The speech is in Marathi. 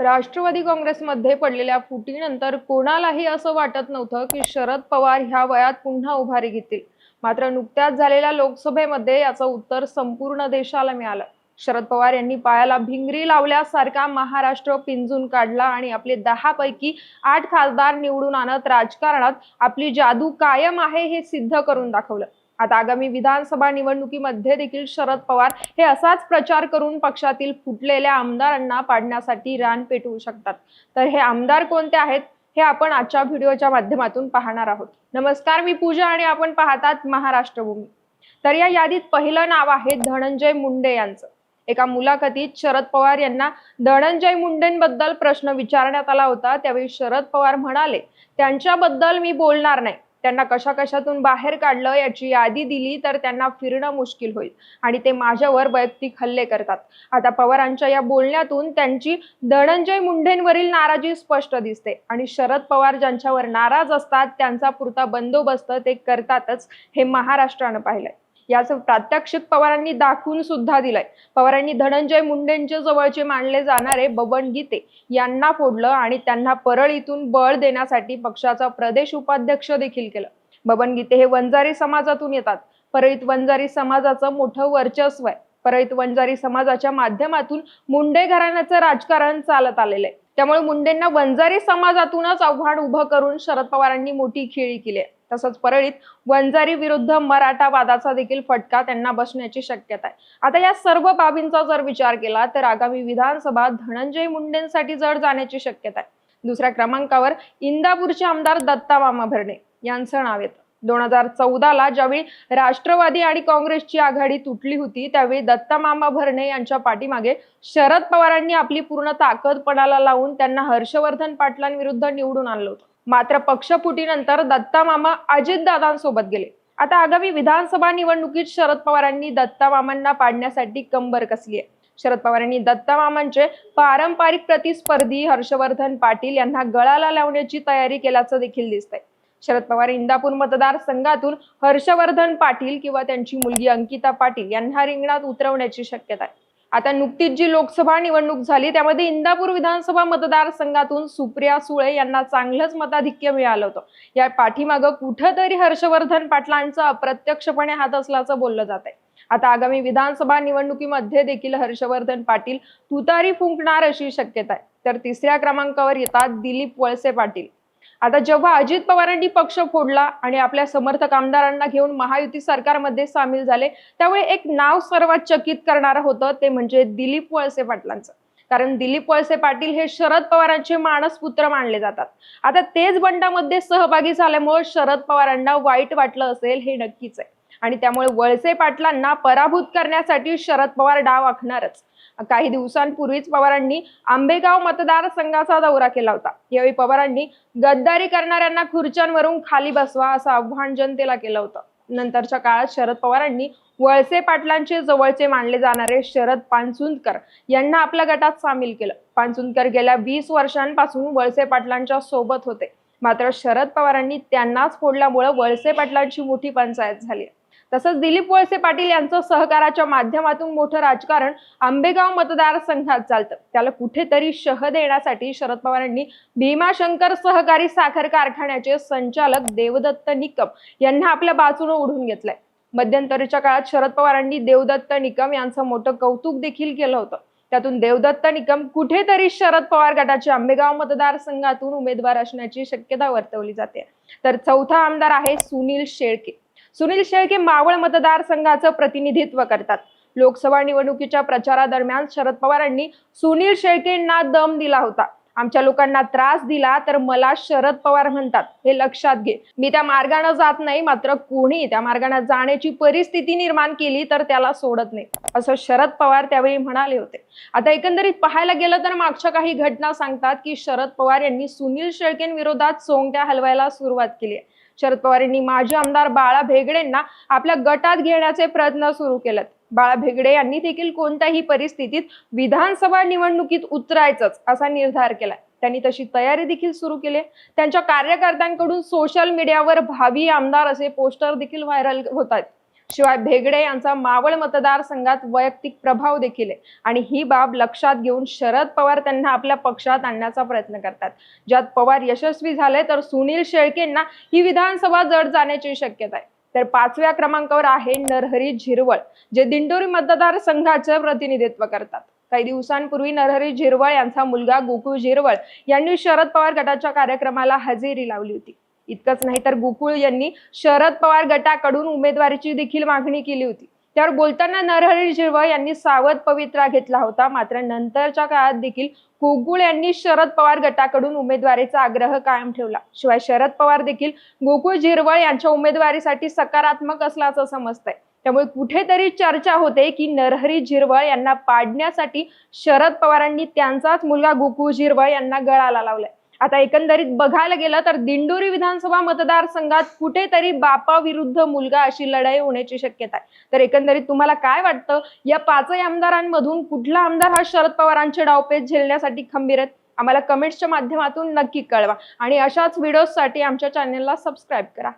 राष्ट्रवादी काँग्रेसमध्ये पडलेल्या फुटीनंतर कोणालाही असं वाटत नव्हतं की शरद पवार ह्या वयात पुन्हा उभारी घेतील. मात्र नुकत्याच झालेल्या लोकसभेमध्ये याचं उत्तर संपूर्ण देशाला मिळालं. शरद पवार यांनी पायाला भिंगरी लावल्यासारखा महाराष्ट्र पिंजून काढला आणि आपले दहा पैकी आठ खासदार निवडून आणत राजकारणात आपली जादू कायम आहे हे सिद्ध करून दाखवलं. आता आगामी विधानसभा निवडणुकीमध्ये देखील शरद पवार हे असाच प्रचार करून पक्षातील फुटलेल्या आमदारांना पाडण्यासाठी रान पेटवू शकतात. तर हे आमदार कोणते आहेत? हे आपण आजच्या व्हिडिओच्या माध्यमातून पाहणार आहोत. नमस्कार मी पूजा आणि आपण पाहतात महाराष्ट्रभूमी. तर या यादीत पहिलं नाव आहे धनंजय मुंडे यांचं. एका मुलाखतीत शरद पवार यांना धनंजय मुंडेंबद्दल प्रश्न विचारण्यात आला होता. त्यावेळी शरद पवार म्हणाले त्यांच्याबद्दल मी बोलणार नाही. त्यांना कशा कशातून बाहेर काढलं याची यादी दिली तर त्यांना फिरणं मुश्किल होईल. आणि ते माझ्यावर वैयक्तिक हल्ले करतात. आता पवारांच्या या बोलण्यातून त्यांची धनंजय मुंडेंवरील नाराजी स्पष्ट दिसते. आणि शरद पवार ज्यांच्यावर नाराज असतात त्यांचा पुरता बंदोबस्त ते करतातच हे महाराष्ट्रानं पाहिलंय. याचं प्रात्यक्षिक पवारांनी दाखवून सुद्धा दिलंय. पवारांनी धनंजय मुंडेंच्या जवळचे मानले जाणारे बबन गीते यांना फोडलं आणि त्यांना परळीतून बळ देण्यासाठी पक्षाचा प्रदेश उपाध्यक्ष देखील केलं. बबन गीते हे वंजारी समाजातून येतात. परळीत वंजारी समाजाचं मोठं वर्चस्व आहे. परळीत वंजारी समाजाच्या माध्यमातून मुंडे घराण्याचं राजकारण चालत आलेलं आहे. त्यामुळे मुंडेंना वंजारी समाजातूनच आव्हान उभं करून शरद पवारांनी मोठी खेळी केली आहे. तसंच परळीत वंजारी विरुद्ध मराठा वादाचा देखील फटका त्यांना बसण्याची शक्यता आहे. आता या सर्व बाबींचा जर विचार केला तर आगामी विधानसभा धनंजय मुंडेंसाठी जड जाण्याची शक्यता आहे. दुसऱ्या क्रमांकावर इंदापूरचे आमदार दत्ता मामा भरणे यांचं नाव येतं. दोन हजार चौदाला ज्यावेळी राष्ट्रवादी आणि काँग्रेसची आघाडी तुटली होती त्यावेळी दत्ता मामा भरणे यांच्या पाठीमागे शरद पवारांनी आपली पूर्ण ताकद पणाला लावून त्यांना हर्षवर्धन पाटलांविरुद्ध निवडून आणलं होतं. मात्र पक्षफुटीनंतर दत्ता मामा अजितदादांसोबत गेले. आता आगामी विधानसभा निवडणुकीत शरद पवारांनी दत्ता मामांना पाडण्यासाठी कंबर कसली आहे? शरद पवारांनी दत्ता मामांचे पारंपरिक प्रतिस्पर्धी हर्षवर्धन पाटील यांना गळाला लावण्याची तयारी केल्याचं देखील दिसतंय. शरद पवार इंदापूर मतदारसंघातून हर्षवर्धन पाटील किंवा त्यांची मुलगी अंकिता पाटील यांना रिंगणात उतरवण्याची शक्यता आहे. आता नुकतीच जी लोकसभा निवडणूक झाली त्यामध्ये इंदापूर विधानसभा मतदारसंघातून सुप्रिया सुळे यांना चांगलंच मताधिक्य मिळालं होतं. या पाठीमागं कुठंतरी हर्षवर्धन पाटलांचा अप्रत्यक्षपणे हात असल्याचं बोललं जात आहे आता आगामी विधानसभा निवडणुकीमध्ये देखील हर्षवर्धन पाटील तुतारी फुंकणार अशी शक्यता आहे. तर तिसऱ्या क्रमांकावर येतात दिलीप वळसे पाटील. आता जेव्हा अजित पवारांनी पक्ष फोडला आणि आपल्या समर्थक आमदारांना घेऊन महायुती सरकारमध्ये सामील झाले त्यावेळी एक नाव सर्वात चकित करणारं होतं ते म्हणजे दिलीप वळसे पाटलांचं. कारण दिलीप वळसे पाटील हे शरद पवारांचे मानसपुत्र मानले जातात. आता तेच बंडामध्ये सहभागी झाल्यामुळे शरद पवारांना वाईट वाटलं असेल हे नक्कीच आहे. आणि त्यामुळे वळसे पाटलांना पराभूत करण्यासाठी शरद पवार डाव आखणारच. काही दिवसांपूर्वीच पवारांनी आंबेगाव मतदारसंघाचा दौरा केला होता. यावेळी पवारांनी गद्दारी करणाऱ्यांना खुर्च्यांवरून खाली बसवा असं आव्हान जनतेला केलं होतं. नंतरच्या काळात शरद पवारांनी वळसे पाटलांचे जवळचे मानले जाणारे शरद पानसुंदकर यांना आपल्या गटात सामील केलं. पानसुंदकर गेल्या वीस वर्षांपासून वळसे पाटलांच्या सोबत होते. मात्र शरद पवारांनी त्यांनाच फोडल्यामुळे वळसे पाटलांची मोठी पंचायत झाली. तसंच दिलीप वळसे पाटील यांचं सहकाराच्या माध्यमातून मोठं राजकारण आंबेगाव मतदारसंघात चालतं. त्याला कुठेतरी शह देण्यासाठी शरद पवारांनी भीमाशंकर सहकारी साखर कारखान्याचे संचालक देवदत्त निकम यांना आपल्या बाजूने ओढून घेतलंय. मध्यंतरीच्या काळात शरद पवारांनी देवदत्त निकम यांचं मोठं कौतुक देखील केलं होतं. त्यातून देवदत्त निकम कुठेतरी शरद पवार गटाच्या आंबेगाव मतदारसंघातून उमेदवार असण्याची शक्यता वर्तवली जाते. तर चौथा आमदार आहे सुनील शेळके. सुनील शेळके मावळ मतदारसंघाचं प्रतिनिधित्व करतात. लोकसभा निवडणुकीच्या प्रचारादरम्यान शरद पवारांनी सुनील शेळकेंना दम दिला होता. आमच्या लोकांना त्रास दिला तर मला शरद पवार म्हणतात हे लक्षात घे. मी त्या मार्गाने जात नाही मात्र कोणी त्या मार्गाने जाण्याची परिस्थिती निर्माण केली तर त्याला सोडत नाही. असं शरद पवार त्यावेळी म्हणाले होते. आता एकंदरीत पाहायला गेलं तर मागच्या काही घटना सांगतात की शरद पवार यांनी सुनील शेळकेंविरोधात सोंगट्या हलवायला सुरुवात केली आहे. शरद पवार यांनी माजी आमदार बाळा भेगडेंना आपल्या गटात घेण्याचे प्रयत्न सुरू केलेत. बाळा भेगडे यांनी देखील कोणत्याही परिस्थितीत विधानसभा निवडणुकीत उतरायचंच असा निर्धार केलाय. त्यांनी तशी तयारी देखील सुरू केली त्यांच्या कार्यकर्त्यांकडून सोशल मीडियावर भावी आमदार असे पोस्टर देखील व्हायरल होत आहेत. शिवाय भेगडे यांचा मावळ मतदारसंघात वैयक्तिक प्रभाव देखील आहे. आणि ही बाब लक्षात घेऊन शरद पवार त्यांना आपल्या पक्षात आणण्याचा प्रयत्न करतात. ज्यात पवार यशस्वी झाले तर सुनील शेळकेंना ही विधानसभा जड जाण्याची शक्यता आहे. तर पाचव्या क्रमांकावर आहे नरहरी झिरवळ जे दिंडोरी मतदारसंघाचे प्रतिनिधित्व करतात. काही दिवसांपूर्वी नरहरी झिरवळ यांचा मुलगा गोकुळ झिरवळ यांनी शरद पवार गटाच्या कार्यक्रमाला हजेरी लावली होती. इतकंच नाही. तर गोकुळ यांनी शरद पवार गटाकडून उमेदवारीची देखील मागणी केली होती. त्यावर बोलताना नरहरी झिरवळ यांनी सावध पवित्रा घेतला होता. मात्र नंतरच्या काळात देखील गोकुळ यांनी शरद पवार गटाकडून उमेदवारीचा आग्रह कायम ठेवला. शिवाय शरद पवार देखील गोकुळ झिरवळ यांच्या उमेदवारीसाठी सकारात्मक असल्याचं समजतंय. त्यामुळे कुठेतरी चर्चा होते की नरहरी झिरवळ यांना पाडण्यासाठी शरद पवारांनी त्यांचाच मुलगा गोकुळ झिरवळ यांना गळाला लावलाय. आता एकंदरीत बघायला गेलं तर दिंडोरी विधानसभा मतदारसंघात कुठेतरी बापा विरुद्ध मुलगा अशी लढाई होण्याची शक्यता आहे. तर एकंदरीत तुम्हाला काय वाटतं? या पाचही आमदारांमधून कुठला आमदार हा शरद पवारांचे डावपेच झेलण्यासाठी खंबीर आहेत? आम्हाला कमेंट्सच्या माध्यमातून नक्की कळवा. आणि अशाच व्हिडिओसाठी आमच्या चॅनेलला सबस्क्राईब करा.